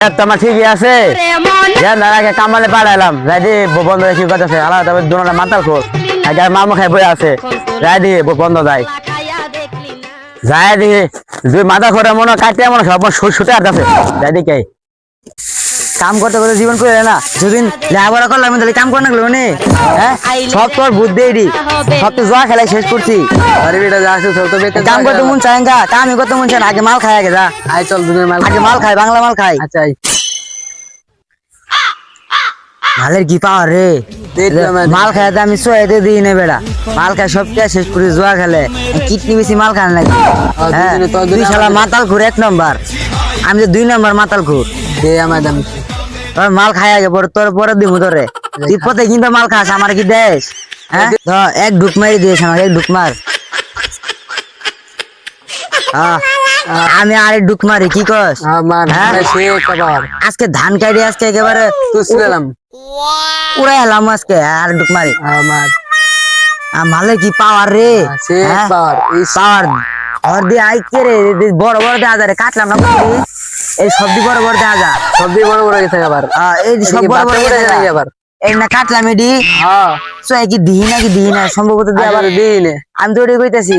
তোমার ঠিকই আছে দাদাকে কামালে পাঠাইলাম রাইদি বন্ধ রেখে কথা আছে আলাদা তবে দুটা মাতাল খোল আগে মামা খাই বই আছে রাইদি বন্ধ যায় যায় দেখি দুই মাথা খোরা মনে কাটে মনে সব সুটে আর আছে রাইদি কে কাম করতে করতে জীবন করে না। দুদিন লেখাপড়া করলাম তাহলে কাম করে না নে হ্যাঁ? সব তোর বুদ্ধি এডি। সব তো জোয়া খেলাই শেষ করছি। আরে বেটা যা আসছে তো বেটা কাম করতে মন চায় না। কামই করতে মন চায় না। আগে মাল খাই আগে যা। আয় চল দুনের মাল আগে মাল খাই বাংলা মাল খাই। আচ্ছা মালের কি পাওয়ার রে। মাল খাইতে আমি সোয়াইতে দিই না বেড়া মাল খাই সব কে শেষ করে জোয়া খেলে? কিডনি বেশি মাল খান নাকি? হ্যাঁ তো- দুই শালা মাতাল ঘুর এক নম্বর। আমি তো দুই নম্বর মাতাল ঘুর দে আমার দাম তোর মাল খাই আগে পরে তোর পরে দিব তোরে। তুই পথে কিন্তু মাল খাস আমার কি দেশ? হ্যাঁ? ধর, এক ঢুক মারি দিয়েছ আমাকে এক ঢুক মার। আমি আরেক ঢুক মারি কি কস? হ্যাঁ? আজকে ধান কাটি আজকে একেবারে তো উড়াই এলাম আজকে আর ঢুক মারি। আমার। আর মালে কি পাওয়ার রে? পাওয়ার পাওয়ার আর দিয়ে আই কে রে বড় বড় যায় রে, কাটলাম না? এই সবজি বড় বড় দেখা যায়। সবজি বড় বড় গেছে আবার। এই যে সব বড় বড় গেছে আবার। এই না কাটলাম এডি হ্যাঁ। সো কি দিহি নাকি দিহি না? সম্ভবত দিয়ে আবার দিহি না নে আমি তো ওটাই কইতাছি।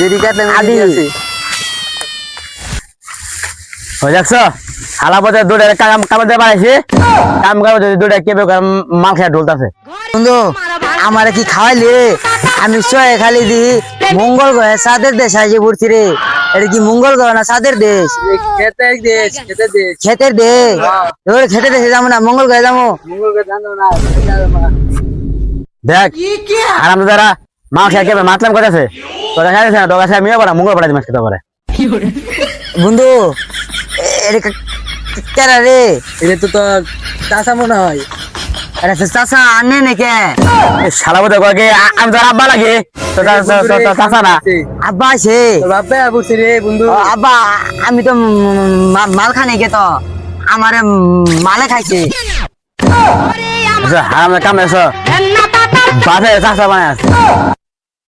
যদি কাটলে আদি। হয়ে যাচ্ছ? দুটা কাম কাম দিয়ে বাড়াইছি কাম কাম দুটা কেবে মাল খেয়ে ঢুলতাছে। বন্ধু আমারে কি খাওয়াইলি? আমি সয়ে খালি দি। মঙ্গল গ্রহে সাদের দেশ আসে পড়ছি রে। এটা কি মঙ্গল গ্রহ না সাদের দেশ? খেতে এক দেশ খেতে দেশ। ক্ষেতের দেশ। তোর খেতে দেশে যাব না মঙ্গল গ্রহে যাব। মঙ্গল কে জানো না দেখ আর আমরা যারা মাল খেয়ে কেবে মাতলাম করেছে তোরা খাইছে না তোর কাছে আমিও পারা মঙ্গল পাড়াই মাছ খেতে পারে বন্ধু কেরা রে? এটা তো তোর চাষা মনে হয়। আরে চাচা আনে নাকি শালা বোধ কয়ে আমি তোর আব্বা লাগে না? আব্বা আছে। রে বন্ধু। আব্বা আমি তো মাল খানে গে তো? আমারে মালে খাইছে। হারাম কাম এসো বাসে চাচা বানায়